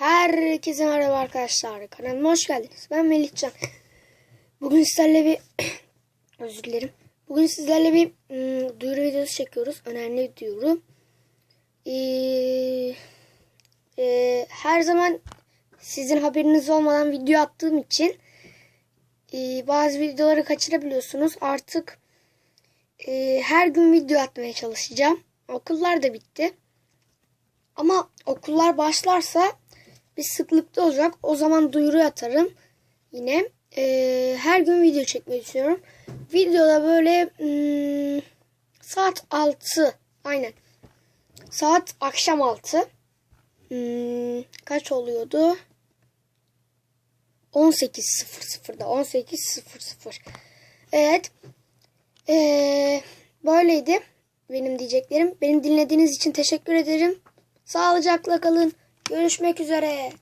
Herkese merhaba arkadaşlar. Kanalıma hoş geldiniz. Ben Melihcan. Bugün sizlerle bir özür dilerim. Bugün sizlerle bir ım, duyuru videosu çekiyoruz. Önemli duyuru. Ee, e, her zaman sizin haberiniz olmadan video attığım için e, bazı videoları kaçırabiliyorsunuz. Artık e, her gün video atmaya çalışacağım. Okullar da bitti. Ama okullar başlarsa bir sıklıkta olacak. O zaman duyuru atarım. Yine Ee, her gün video çekmeyi düşünüyorum. Videoda böyle hmm, saat 6 aynen. Saat akşam 6. Hmm, kaç oluyordu? 18.00'da 18.00 Evet. Ee, böyleydi benim diyeceklerim. Beni dinlediğiniz için teşekkür ederim. Sağlıcakla kalın. Görüşmek üzere.